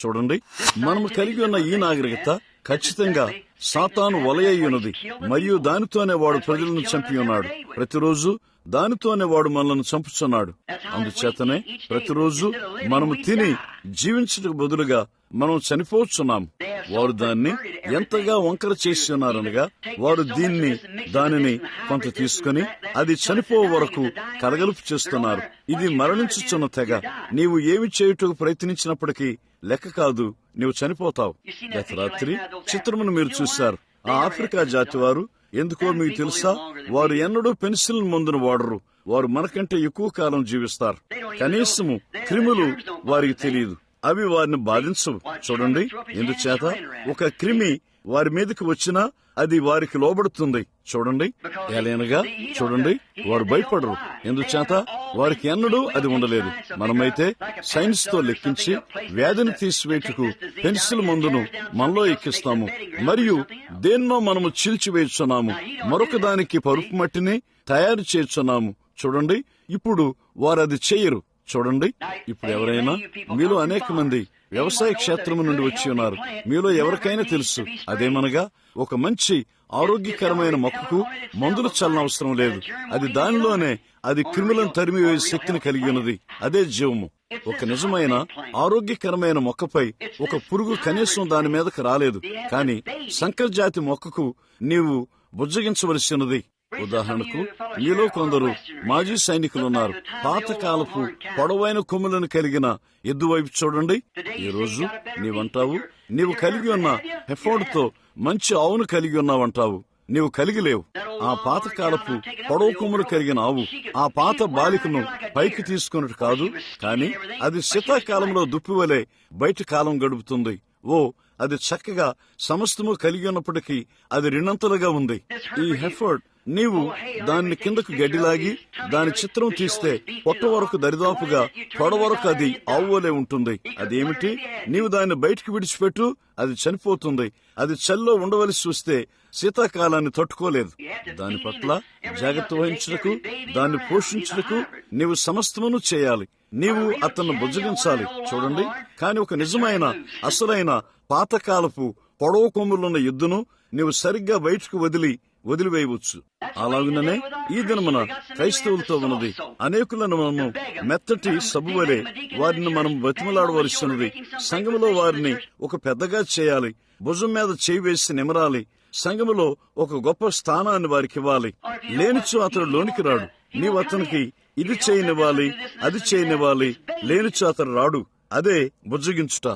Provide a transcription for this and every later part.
చూడండి మనము కలిగి ఉన్న ఈ నాగరికత ఖచ్చితంగా సాతాను వలయ్యున్నది మరియు దానితోనే వాడు ప్రజలను చంపి ఉన్నాడు ప్రతిరోజు దానితోనే వాడు మనల్ని చంపుతున్నాడు అందుచేతనే ప్రతిరోజు మనము తిని జీవించడానికి బదులుగా మనం చనిపోతున్నాం వారు దాన్ని ఎంతగా వంకర చేసి ఉన్నారనగా వారు దీన్ని దానిని కొంత తీసుకుని అది చనిపో వరకు కలగలుపు చేస్తున్నారు. ఇది మరణించుచున్న తెగ. నీవు ఏమి చేయుటకు ప్రయత్నించినప్పటికీ లెక్క కాదు నీవు చనిపోతావు. గత రాత్రి చిత్రమును మీరు చూశారు. ఆ ఆఫ్రికా జాతి వారు ఎందుకో మీకు తెలుసా? వారు ఎన్నడూ పెన్సిల్ మందును వాడరు. వారు మనకంటే ఎక్కువ కాలం జీవిస్తారు. కనీసము క్రిములు వారికి తెలియదు. అవి వారిని బాధించవు. చూడండి ఎందుచేత ఒక క్రిమి వారి మీదకి వచ్చినా అది వారికి లోబడుతుంది. చూడండి ఏలైనగా చూడండి వారు భయపడరు. ఎందుచేత వారికి ఎన్నడూ అది ఉండలేదు. మనమైతే సైన్స్తో లెక్కించి వ్యాధిని తీసివేటుకు పెన్సిల్ మందును మనలో ఎక్కిస్తాము. మరియు దేన్నో మనము చీల్చివేస్తున్నాము మరొక దానికి పరుపు మట్టిని తయారు చేస్తున్నాము చూడండి ఇప్పుడు వారు అది చేయరు. చూడండి ఇప్పుడు ఎవరైనా మీలో అనేక మంది వ్యవసాయ క్షేత్రం నుండి వచ్చి ఉన్నారు. మీలో ఎవరికైనా తెలుసు. అదేమనగా ఒక మంచి ఆరోగ్యకరమైన మొక్కకు మందులు చల్లనవసరం లేదు. అది దానిలోనే అది క్రిములను తరిమివేసే శక్తిని కలిగి ఉన్నది. అదే జీవము. ఒక నిజమైన ఆరోగ్యకరమైన మొక్కపై ఒక పురుగు కనీసం దాని మీదకి రాలేదు. కానీ సంకరజాతి మొక్కకు నీవు బుజ్జగించవలసినది ఉదాహరణకు మీలో కొందరు మాజీ సైనికులున్నారు. పాతకాలపు పొడవైన కొమ్ములను కలిగిన ఎద్దు వైపు చూడండి. ఈ రోజు నీవంటావు నీవు కలిగి ఉన్న హెఫోర్డ్తో మంచి ఆవును కలిగి ఉన్నావంటావు. నీవు కలిగి లేవు. ఆ పాతకాలపు పొడవు కొమ్ములు కలిగిన ఆవు ఆ పాత బాలికను పైకి తీసుకున్నట్టు కాదు. కాని అది శీతాకాలంలో దుప్పివలే బయట కాలం గడుపుతుంది. ఓ అది చక్కగా సమస్తము కలిగి ఉన్నప్పటికీ అది రెండంతలుగా ఉంది. ఈ హెఫర్డ్ నీవు దాన్ని కిందకు గడ్డిలాగి దాని చిత్రం తీస్తే పొట్ట వరకు దరిదాపుగా పొడ వరకు అది ఆవులే ఉంటుంది. అదేమిటి? నీవు దాన్ని బయటికి విడిచిపెట్టు అది చనిపోతుంది. అది చల్లో ఉండవలసి చూస్తే శీతాకాలాన్ని తట్టుకోలేదు. దాని పట్ల జాగ్రత్త వహించుటకు దాన్ని పోషించుటకు నీవు సమస్తమును చేయాలి. నీవు అతన్ని బుజ్జగించాలి చూడండి. కాని ఒక నిజమైన అసలైన పాతకాలపు పొడవు కొమ్ములున్న ఎద్దును నీవు సరిగ్గా బయటకు వదిలి వదిలివేయవచ్చు. అలాగుననే ఈ దినమున క్రైస్తవులతో ఉన్నది అనేకులను మనము మెత్తటి సబ్బు వలె వారిని మనం బతిమలాడవలసినది. సంఘములో వారిని ఒక పెద్దగా చేయాలి భుజం మీద చేయి వేసి నిమరాలి. సంఘములో ఒక గొప్ప స్థానాన్ని వారికి ఇవ్వాలి. లేనిచో అతడు లోనికి రాడు. నీవు అతనికి ఇది చేయనివ్వాలి అది చేయనివ్వాలి. లేనిచో అతడు రాడు. అదే బుజ్జగించుట.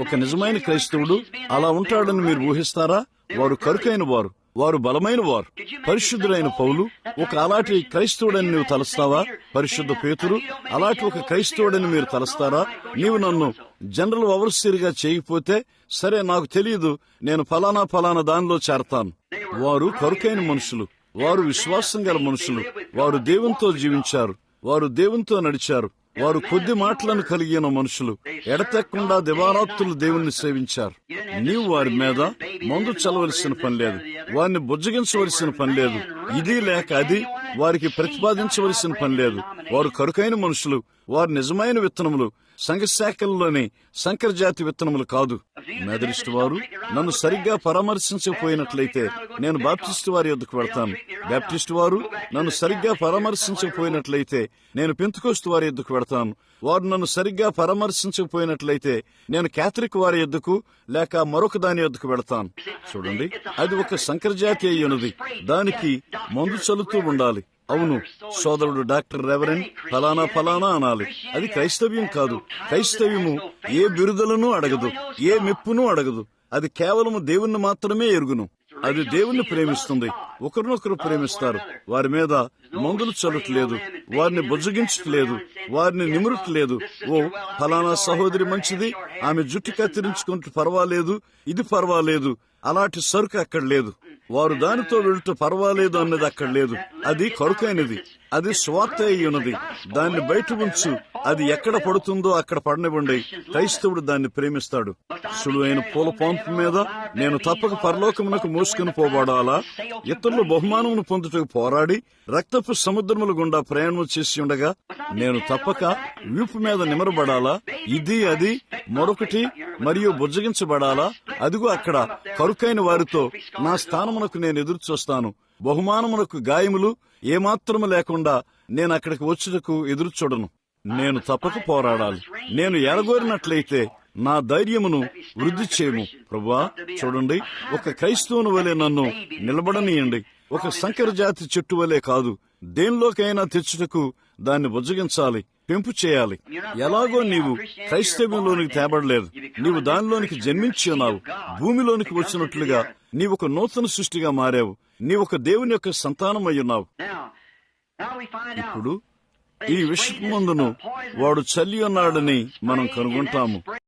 ఒక నిజమైన క్రైస్తవుడు అలా ఉంటాడని మీరు ఊహిస్తారా? వారు కరుకైన వారు వారు బలమైన వారు. పరిశుద్ధుడైన పౌలు ఒక అలాంటి క్రైస్తవుడని నీవు తలస్తావా? పరిశుద్ధ పేతురు అలాంటి ఒక క్రైస్తవుడని మీరు తలస్తారా? నీవు నన్ను జనరల్ ఓవర్సీర్గా చేయకపోతే సరే నాకు తెలియదు నేను ఫలానా ఫలానా దానిలో చేరతాను. వారు కరుకైన మనుషులు వారు విశ్వాసం గల మనుషులు వారు దేవునితో జీవించారు వారు దేవునితో నడిచారు. వారు కొద్ది మాటలను కలిగిన మనుషులు. ఎడతెక్కకుండా దివారాత్తులు దేవుణ్ణి సేవించారు. నీవు వారి మీద మందు చల్లవలసిన పని లేదు. వారిని బుజ్జగించవలసిన పని లేదు. ఇది లేక అది వారికి ప్రతిపాదించవలసిన పని లేదు. వారు కరుకైన మనుషులు. వారు నిజమైన విత్తనములు. సంఘశాఖల్లోని సంకర జాతి విత్తనములు కాదు. మెదరిస్ట్ వారు నన్ను సరిగ్గా పరామర్శించకపోయినట్లయితే నేను బాప్టిస్ట్ వారి యొద్దకు వెళ్తాను. బాప్టిస్ట్ వారు నన్ను సరిగ్గా పరామర్శించకపోయినట్లయితే నేను పెంతుకోస్తు వారి యొద్దకు వెళ్తాను. వారు నన్ను సరిగ్గా పరామర్శించకపోయినట్లయితే నేను క్యాథలిక్ వారి యొద్దకు లేక మరొక దాని యొద్దకు వెళతాను. చూడండి అది ఒక సంకరజాతి అయ్యున్నది. దానికి మందు చల్లుతూ ఉండాలి. అవును సోదరుడు డాక్టర్ రెవరెన్ ఫలానా ఫలానా అనాలి. అది క్రైస్తవ్యం కాదు. క్రైస్తవ్యము ఏ బిరుదులను అడగదు ఏ మెప్పును అడగదు. అది కేవలము దేవుణ్ణి మాత్రమే ఎరుగును. అది దేవుణ్ణి ప్రేమిస్తుంది. ఒకరినొకరు ప్రేమిస్తారు. వారి మీద మందులు చల్లట్లేదు వారిని బుజ్జగించట్లేదు వారిని నిమురట్లేదు. ఓ ఫలానా సహోదరి మంచిది. ఆమె జుట్టు కత్తిరించుకుంటూ పర్వాలేదు ఇది పర్వాలేదు. అలాంటి సరుకు అక్కడ లేదు. వారు దానితో వెళ్తూ పర్వాలేదు అన్నది అక్కడ లేదు. అది కొరకైనది. అది స్వార్థ అయి ఉన్నది దాన్ని బయట ఉంచు. అది ఎక్కడ పడుతుందో అక్కడ పడనివ్వండి. క్రైస్తవుడు దాన్ని ప్రేమిస్తాడు. సులువైన పూల పంపు మీద నేను తప్పక పరలోకమునకు మోసుకుని పోబడాలా? ఇతరులు బహుమానమును పొందుటకు పోరాడి రక్తపు సముద్రముల గుండా ప్రయాణం చేసి ఉండగా నేను తప్పక వీపు మీద నిమరబడాలా? ఇది అది మరొకటి మరియు బుజ్జగించబడాలా? అదిగో అక్కడ కరుకైన వారితో నా స్థానమునకు నేను ఎదురు చూస్తాను బహుమానమునకు గాయములు ఏమాత్రము లేకుండా నేను అక్కడికి వచ్చుటకు ఎదురు చూడను. నేను తప్పక పోరాడాలి. నేను ఎరగోరినట్లయితే నా ధైర్యమును వృద్ధి చేయము. ప్రభువా చూడండి ఒక క్రైస్తవుని వలె నన్ను నిలబడనీయండి. ఒక సంకర జాతి చెట్టు వలె కాదు. దేనిలోకైనా తెచ్చుటకు దాన్ని బుజ్జగించాలి పెంపు చేయాలి. ఎలాగో నీవు క్రైస్తవ్యంలోనికి తేబడలేదు. నీవు దానిలోనికి జన్మించి ఉన్నావు. భూమిలోనికి వచ్చినట్లుగా నీవొక నూతన సృష్టిగా మారావు. నీవొక దేవుని యొక్క సంతానమై ఉన్నావు. ఇప్పుడు ఈ విషయమందును వాడు చల్లి ఉన్నాడని మనం కనుగొంటాము.